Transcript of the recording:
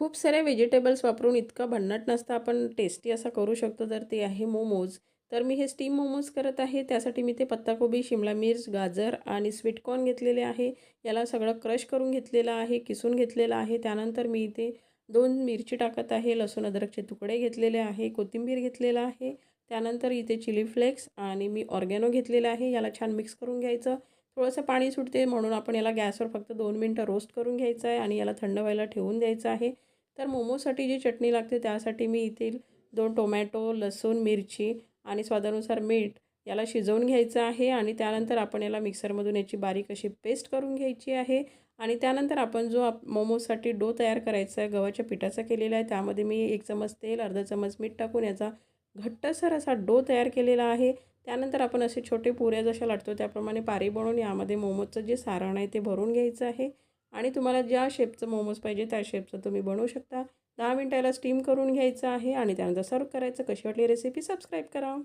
खूप साऱ्या व्हेजिटेबल्स वापरून इतका भन्नाट नसता आपण टेस्टी असा करू शकतो तर ते आहे मोमोज तर मी हे स्टीम मोमोज करत आहे त्यासाठी मी ते पत्ताकोबी शिमला मिर्च गाजर आणि स्वीटकॉर्न घेतलेले आहे. याला सगळं क्रश करून घेतलेलं आहे किसून घेतलेलं आहे. त्यानंतर मी इथे दोन मिरची टाकत आहे लसूण अद्रकचे तुकडे घेतलेले आहे कोथिंबीर घेतलेलं आहे. त्यानंतर इथे चिली फ्लेक्स आणि मी ऑर्गॅनो घेतलेलं आहे याला छान मिक्स करून घ्यायचं. थोडंसं पाणी सुटते म्हणून आपण याला गॅसवर फक्त दोन मिनटं रोस्ट करून घ्यायचं आहे आणि याला थंड व्हायला ठेवून द्यायचं आहे. तर मोमोसाठी जी चटणी लागते त्यासाठी मी इथे दोन टोमॅटो लसूण मिरची आणि स्वादानुसार मीठ याला शिजवून घ्यायचं आहे आणि त्यानंतर आपण याला मिक्सरमधून याची बारीक अशी पेस्ट करून घ्यायची आहे. आणि त्यानंतर आपण जो आप मोमोजसाठी डो तयार करायचा आहे गव्हाच्या पिठाचा केलेला आहे त्यामध्ये मी एक चमच तेल अर्धा चमच मीठ टाकून याचा घट्टसर असा डो तयार केलेला आहे. त्यानंतर आपण असे छोटे पुऱ्या जशा लाटतो त्याप्रमाणे पारी बनवून यामध्ये मोमोजचं जे सारण आहे ते भरून घ्यायचं आहे. आणि तुम्हाला ज्या शेपचं मोमोज पाहिजे त्या शेपचं तुम्ही बनवू शकता. दहा मिनटाला स्टीम करून घ्यायचं आहे आणि त्यानंतर सर्व करायचं. कशी वाटली रेसिपी सबस्क्राईब करा.